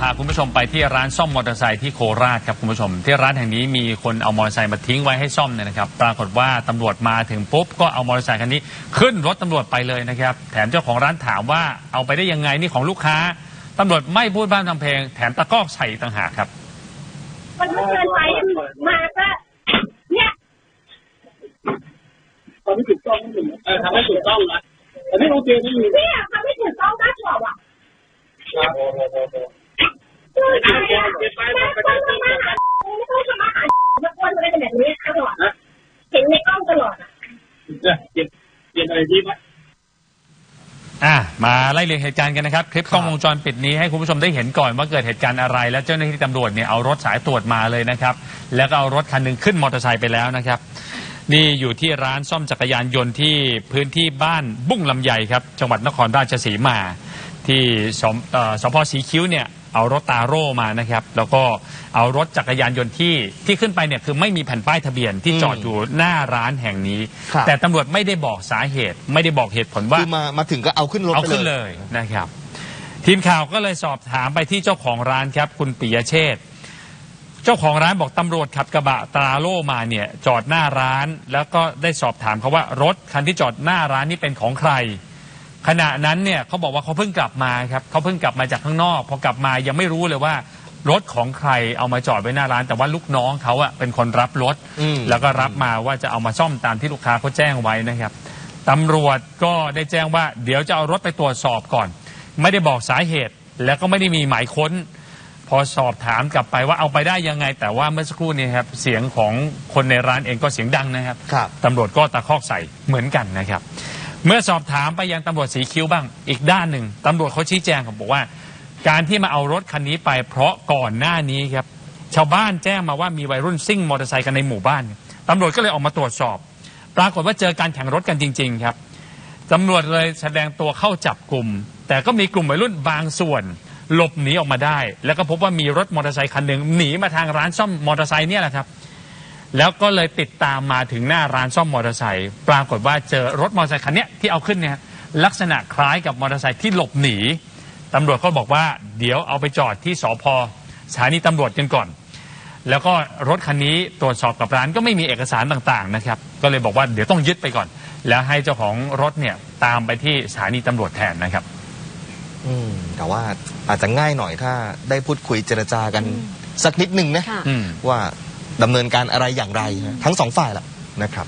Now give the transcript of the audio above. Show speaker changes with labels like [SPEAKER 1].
[SPEAKER 1] พาคุณผู้ชมไปที่ร้านซ่อมมอเตอร์ไซค์ที่โคราชครับคุณผู้ชม ที่ร้านแห่งนี้มีคนเอามอเตอร์ไซค์มาทิ้งไว้ให้ซ่อมเนี่ยนะครับ ปรากฏว่าตำรวจมาถึงปุ๊บก็เอามอเตอร์ไซค์คันนี้ขึ้นรถตำรวจไปเลยนะครับ แถมเจ้าของร้านถามว่าเอาไปได้ยังไงนี่ของลูกค้าตำรวจไม่พูดบ้านทำเพลง แถมตะกอกใส่อีกต่างหากครับ
[SPEAKER 2] มันไม่เกินไปมาก็เนี่ย
[SPEAKER 3] ทำให้ถูกต้องนิดหนึ่งเออทำให้ถูกต้องนะอันนี้โอเคนี่มี
[SPEAKER 2] เนี่ยทำไม่ถูกต้องมากกว่าว่ะ
[SPEAKER 3] ครับ
[SPEAKER 2] คืออะไรอะแม่ต้องทำมาหาไม่ต้องทำมาหามาควรอะไรกันแบบนี้ตลอดเห็นในกล้องตลอดอะ
[SPEAKER 3] เนี่ยเก็บเก็บอะไรดีไหม
[SPEAKER 1] อะมาไล่เรียงเหตุการณ์กันนะครับ คลิปกล้องวงจรปิดนี้ให้คุณผู้ชมได้เห็นก่อนว่าเกิดเหตุการณ์อะไร และเจ้าหน้าที่ตำรวจเนี่ยเอารถสายตรวจมาเลยนะครับ แล้วก็เอารถคันหนึ่งขึ้นมอเตอร์ไซค์ไปแล้วนะครับ นี่อยู่ที่ร้านซ่อมจักรยานยนต์ที่พื้นที่บ้านบุ้งลำไยครับ จังหวัดนครราชสีมา ที่สมเอ่อสพสีคิ้วเนี่ยเอารถตาโร่มานะครับ แล้วก็เอารถจักรยานยนต์ที่ที่ขึ้นไปเนี่ยคือไม่มีแผ่นป้ายทะเบียนที่
[SPEAKER 4] อืม
[SPEAKER 1] จอดอยู่หน้าร้านแห่งนี้
[SPEAKER 4] ครับ
[SPEAKER 1] แต่ตำรวจไม่ได้บอกสาเหตุ ไม่ได้บอกเหตุผลว่า
[SPEAKER 4] คือมามาถึงก็เอาขึ้นรถ
[SPEAKER 1] เอา
[SPEAKER 4] ไป
[SPEAKER 1] ขึ้น
[SPEAKER 4] เล
[SPEAKER 1] เลย ยนะครับ ทีมข่าวก็เลยสอบถามไปที่เจ้าของร้านครับ คุณปิยเชษฐ์เจ้าของร้านบอกตำรวจขับกระบะตราโล่มาเนี่ย จอดหน้าร้าน แล้วก็ได้สอบถามเขาว่ารถคันที่จอดหน้าร้านนี่เป็นของใคร ขณะนั้นเนี่ยเขาบอกว่าเขาเพิ่งกลับมาครับเขาเพิ่งกลับมาจากข้างนอก พอกลับมายังไม่รู้เลยว่ารถของใครเอามาจอดไว้หน้าร้าน แต่ว่าลูกน้องเขาอะเป็นคนรับรถ
[SPEAKER 4] อืม
[SPEAKER 1] แล้วก็รับมาว่าจะเอามาซ่อมตามที่ลูกค้าเขาแจ้งไว้นะครับตำรวจก็ได้แจ้งว่า เดี๋ยวจะเอารถไปตรวจสอบก่อน ไม่ได้บอกสาเหตุ แล้วก็ไม่ได้มีหมายค้น พอสอบถามกลับไปว่าเอาไปได้ยังไง แต่ว่าเมื่อสักครู่นี้ครับเสียงของคนในร้านเองก็เสียงดังนะครับ
[SPEAKER 4] ครับ
[SPEAKER 1] ตำรวจก็ตะคอกใส่เหมือนกันนะครับ เมื่อสอบถามไปยังตำรวจสีคิ้วบ้าง อีกด้านหนึ่งตำรวจเขาชี้แจงครับบอกว่า การที่มาเอารถคันนี้ไปเพราะก่อนหน้านี้ครับ ชาวบ้านแจ้งมาว่ามีวัยรุ่นซิ่งมอเตอร์ไซค์กันในหมู่บ้านตำรวจก็เลยออกมาตรวจสอบ ปรากฏว่าเจอการแข่งรถกันจริง ๆ ครับตำรวจเลยแสดงตัวเข้าจับกลุ่ม แต่ก็มีกลุ่มวัยรุ่นบางส่วน หลบหนีออกมาได้ แล้วก็พบว่ามีรถมอเตอร์ไซค์คันหนึ่งหนีมาทางร้านซ่อมมอเตอร์ไซค์เนี่ยแหละครับ แล้วก็เลยติดตามมาถึงหน้าร้านซ่อมมอเตอร์ไซค์ปรากฏว่าเจอรถมอเตอร์ไซค์คันเนี้ยที่เอาขึ้นเนี่ยลักษณะคล้ายกับมอเตอร์ไซค์ที่หลบหนีตำรวจก็บอกว่าเดี๋ยวเอาไปจอดที่สพสถานีตำรวจกันก่อน แล้วก็รถคันนี้ตรวจสอบกับร้านก็ไม่มีเอกสารต่างๆนะครับ ก็เลยบอกว่าเดี๋ยวต้องยึดไปก่อน แล้วให้เจ้าของรถเนี่ยตามไปที่สถานีตำรวจแทนนะครับ
[SPEAKER 4] อืมแต่ว่าอาจจะง่ายหน่อยถ้าได้พูดคุยเจรจากันสักนิดหนึ่งนะ
[SPEAKER 2] ค่ะ
[SPEAKER 1] อืม
[SPEAKER 4] ว่า ดำเนินการอะไรอย่างไรนะทั้งสองฝ่ายแหละนะครับ